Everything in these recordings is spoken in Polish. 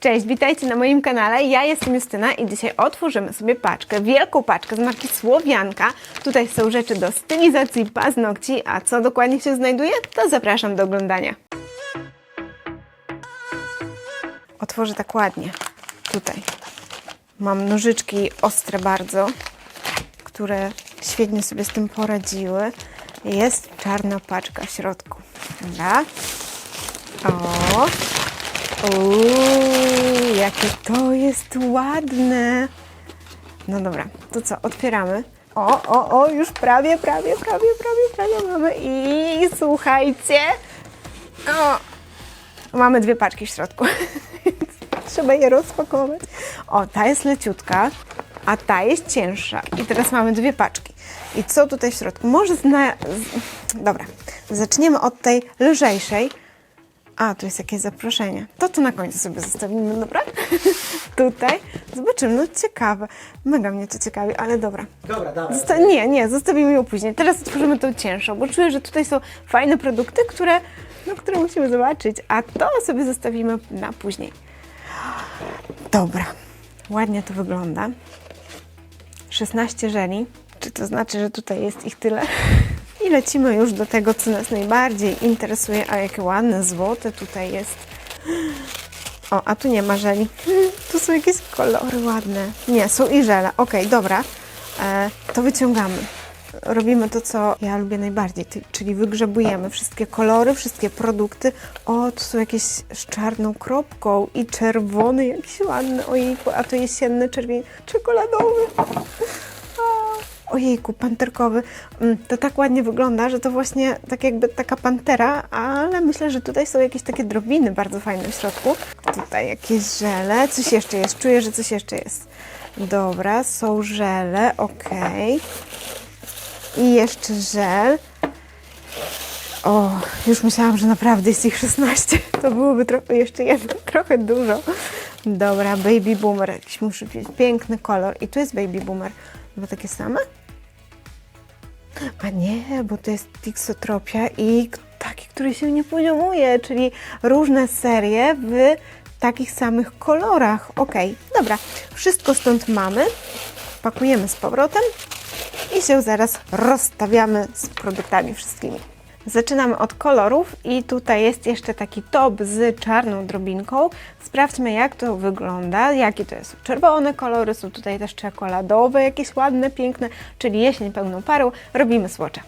Cześć, witajcie na moim kanale. Ja jestem Justyna i dzisiaj otworzymy sobie paczkę, wielką paczkę z marki Słowianka. Tutaj są rzeczy do stylizacji paznokci, a co dokładnie się znajduje, to zapraszam do oglądania. Otworzę tak ładnie. Tutaj mam nożyczki ostre bardzo, które świetnie sobie z tym poradziły. Jest czarna paczka w środku. Dobra. O, Uuu, jakie to jest ładne. No dobra, to co, otwieramy. O, o, o, już prawie, prawie, prawie, prawie, prawie mamy. I słuchajcie. O, mamy dwie paczki w środku. Trzeba je rozpakować. O, ta jest leciutka, a ta jest cięższa. I teraz mamy dwie paczki. I co tutaj w środku? Może zna... Dobra, zaczniemy od tej lżejszej. A, tu jest jakieś zaproszenie. To tu na końcu sobie zostawimy, dobra? Tutaj. Zobaczymy, no ciekawe. Mega mnie to ciekawi, ale dobra. Dobra, dawaj. Zosta- nie, nie, zostawimy ją później. Teraz otworzymy tą cięższą, bo czuję, że tutaj są fajne produkty, które, no, które musimy zobaczyć, a to sobie zostawimy na później. Dobra, ładnie to wygląda. 16 żeli. Czy to znaczy, że tutaj jest ich tyle? I lecimy już do tego, co nas najbardziej interesuje. A jakie ładne złote tutaj jest. O, a tu nie ma żeli. Tu są jakieś kolory ładne. Nie, są i żele. Okej, dobra. E, to wyciągamy. Robimy to, co ja lubię najbardziej, czyli wygrzebujemy wszystkie kolory, wszystkie produkty. O, tu są jakieś z czarną kropką i czerwony, jakiś ładny. Ojejku, a to jesienny czerwień, czekoladowy. Ojejku, panterkowy. Mm, To tak ładnie wygląda, że to właśnie tak jakby taka pantera, ale myślę, że tutaj są jakieś takie drobiny bardzo fajne w środku. Tutaj jakieś żele, coś jeszcze jest, czuję, że coś jeszcze jest. Dobra, są żele, okej. I jeszcze żel. O, już myślałam, że naprawdę jest ich 16. To byłoby trochę jeszcze trochę dużo. Dobra, Baby Boomer. Jakiś być piękny kolor. I tu jest Baby Boomer. Chyba takie same? A nie, bo to jest Tixotropia i taki, który się nie poziomuje, czyli różne serie w takich samych kolorach. Ok, dobra. Wszystko stąd mamy. Pakujemy z powrotem i się zaraz rozstawiamy z produktami wszystkimi. Zaczynamy od kolorów i tutaj jest jeszcze taki top z czarną drobinką. Sprawdźmy jak to wygląda, jakie to jest. Czerwone kolory, są tutaj też czekoladowe, jakieś ładne, piękne, czyli jesień pełną parą. Robimy słocze.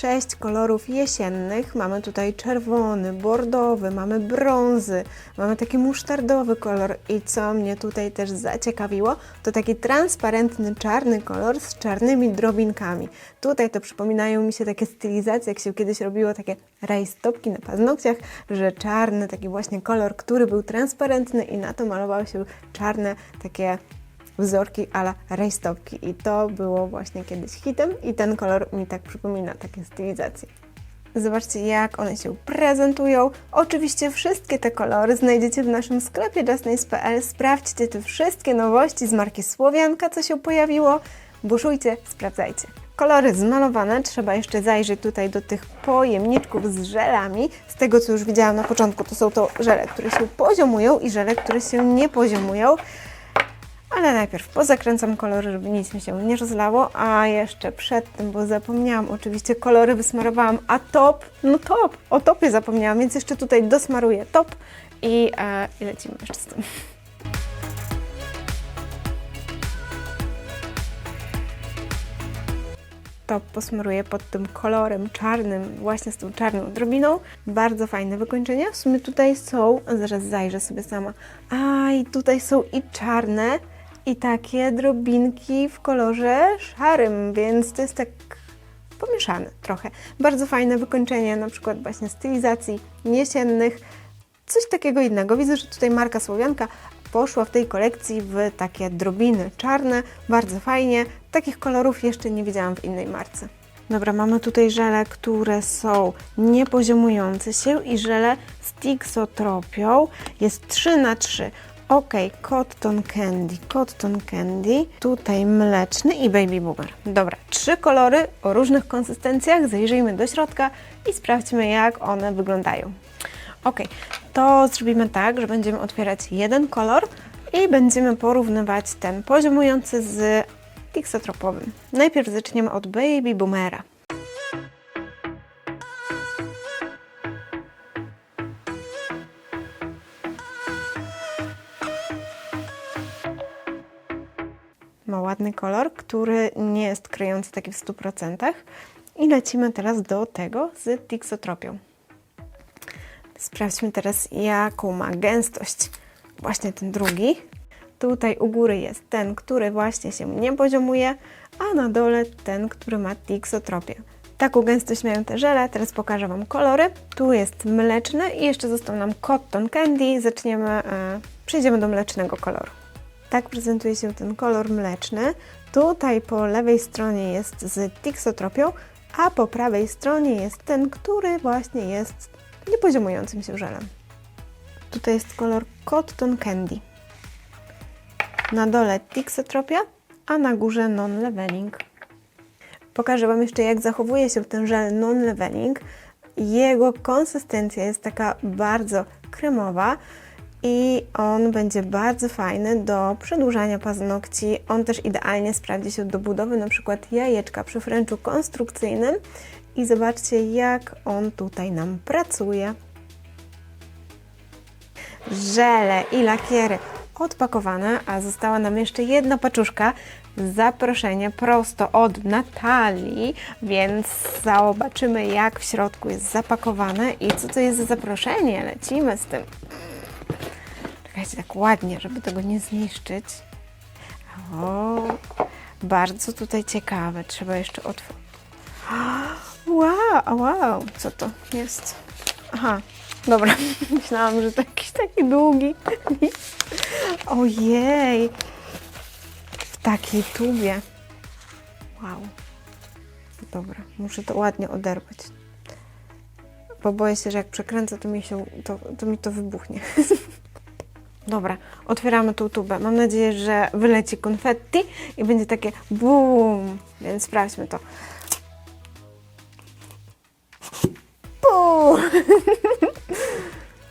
Sześć kolorów jesiennych. Mamy tutaj czerwony, bordowy, mamy brązy, mamy taki musztardowy kolor i co mnie tutaj też zaciekawiło, to taki transparentny czarny kolor z czarnymi drobinkami. Tutaj to przypominają mi się takie stylizacje, jak się kiedyś robiło takie rajstopki na paznokciach, że czarny taki właśnie kolor, który był transparentny i na to malowały się czarne takie wzorki ala rajstopki i to było właśnie kiedyś hitem i ten kolor mi tak przypomina takie stylizacje. Zobaczcie jak one się prezentują. Oczywiście wszystkie te kolory znajdziecie w naszym sklepie justnice.pl. Sprawdźcie te wszystkie nowości z marki Słowianka, co się pojawiło. Buszujcie, sprawdzajcie. Kolory zmalowane, trzeba jeszcze zajrzeć tutaj do tych pojemniczków z żelami. Z tego co już widziałam na początku, to są to żele, które się poziomują i żele, które się nie poziomują. Ale najpierw pozakręcam kolory, żeby nic mi się nie rozlało, a jeszcze przed tym, bo zapomniałam, oczywiście kolory wysmarowałam, a top, no top, o topie zapomniałam, więc jeszcze tutaj dosmaruję top i, e, i lecimy jeszcze z tym. to posmaruję pod tym kolorem czarnym, właśnie z tą czarną drobiną. Bardzo fajne wykończenia. W sumie tutaj są, zaraz zajrzę sobie sama. A i tutaj są i czarne, i takie drobinki w kolorze szarym, więc to jest tak pomieszane trochę. Bardzo fajne wykończenie na przykład właśnie stylizacji jesiennych, coś takiego innego. Widzę, że tutaj marka Słowianka poszła w tej kolekcji w takie drobiny czarne, bardzo fajnie. Takich kolorów jeszcze nie widziałam w innej marce. Dobra, mamy tutaj żele, które są niepoziomujące się i żele z Tixotropią. Jest 3 na 3 Ok, Cotton Candy, Cotton Candy, tutaj mleczny i Baby Boomer. Dobra, trzy kolory o różnych konsystencjach. Zajrzyjmy do środka i sprawdźmy, jak one wyglądają. Ok, to zrobimy tak, że będziemy otwierać jeden kolor i będziemy porównywać ten poziomujący z Tixotropowym. Najpierw zaczniemy od Baby Boomera. Ładny kolor, który nie jest kryjący taki w 100%. I lecimy teraz do tego z Tixotropią. Sprawdźmy teraz, jaką ma gęstość właśnie ten drugi. Tutaj u góry jest ten, który właśnie się nie poziomuje, a na dole ten, który ma Tixotropię. Taką gęstość mają te żele, teraz pokażę Wam kolory. Tu jest mleczny i jeszcze został nam Cotton Candy. Zaczniemy, e, przejdziemy do mlecznego koloru. Tak prezentuje się ten kolor mleczny. Tutaj po lewej stronie jest z Tixotropią, a po prawej stronie jest ten, który właśnie jest niepoziomującym się żelem. Tutaj jest kolor Cotton Candy. Na dole Tixotropia, a na górze Non-Leveling. Pokażę Wam jeszcze, jak zachowuje się ten żel Non-Leveling. Jego konsystencja jest taka bardzo kremowa i on będzie bardzo fajny do przedłużania paznokci. On też idealnie sprawdzi się do budowy na przykład jajeczka przy fręczu konstrukcyjnym i zobaczcie jak on tutaj nam pracuje. Żele i lakiery odpakowane, a została nam jeszcze jedna paczuszka. Zaproszenie prosto od Natalii, więc zobaczymy jak w środku jest zapakowane i co to jest za zaproszenie. Lecimy z tym. Czekajcie, tak ładnie, żeby tego nie zniszczyć. O, bardzo tutaj ciekawe. Trzeba jeszcze otworzyć. Wow, wow, co to jest? Aha, dobra. Myślałam, że to jakiś taki długi. Ojej. W takiej tubie. Wow. Dobra, muszę to ładnie oderwać. Bo boję się, że jak przekręcę, to mi, się, to, to, mi to wybuchnie. Dobra, otwieramy tą tubę. Mam nadzieję, że wyleci konfetti i będzie takie BUM! Więc sprawdźmy to. BUM!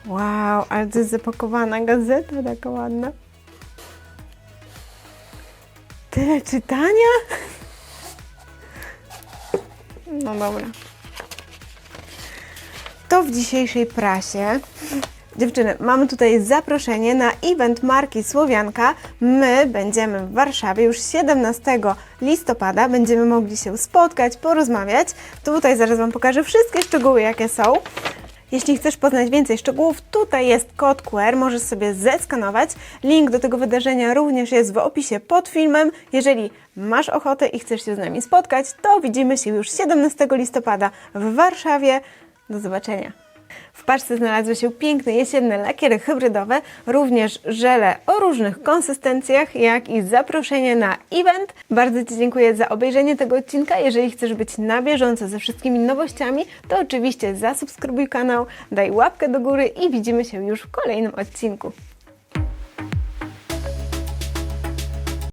wow, ale to jest zapakowana gazeta taka ładna. Tyle czytania? No dobra. To w dzisiejszej prasie Dziewczyny, mamy tutaj zaproszenie na event marki Słowianka. My będziemy w Warszawie już 17 listopada. Będziemy mogli się spotkać, porozmawiać. Tutaj zaraz Wam pokażę wszystkie szczegóły, jakie są. Jeśli chcesz poznać więcej szczegółów, tutaj jest kod QR, możesz sobie zeskanować. Link do tego wydarzenia również jest w opisie pod filmem. Jeżeli masz ochotę i chcesz się z nami spotkać, to widzimy się już 17 listopada w Warszawie. Do zobaczenia. W paczce znalazły się piękne jesienne lakiery hybrydowe, również żele o różnych konsystencjach, jak i zaproszenie na event. Bardzo Ci dziękuję za obejrzenie tego odcinka. Jeżeli chcesz być na bieżąco ze wszystkimi nowościami, to oczywiście zasubskrybuj kanał, daj łapkę do góry i widzimy się już w kolejnym odcinku.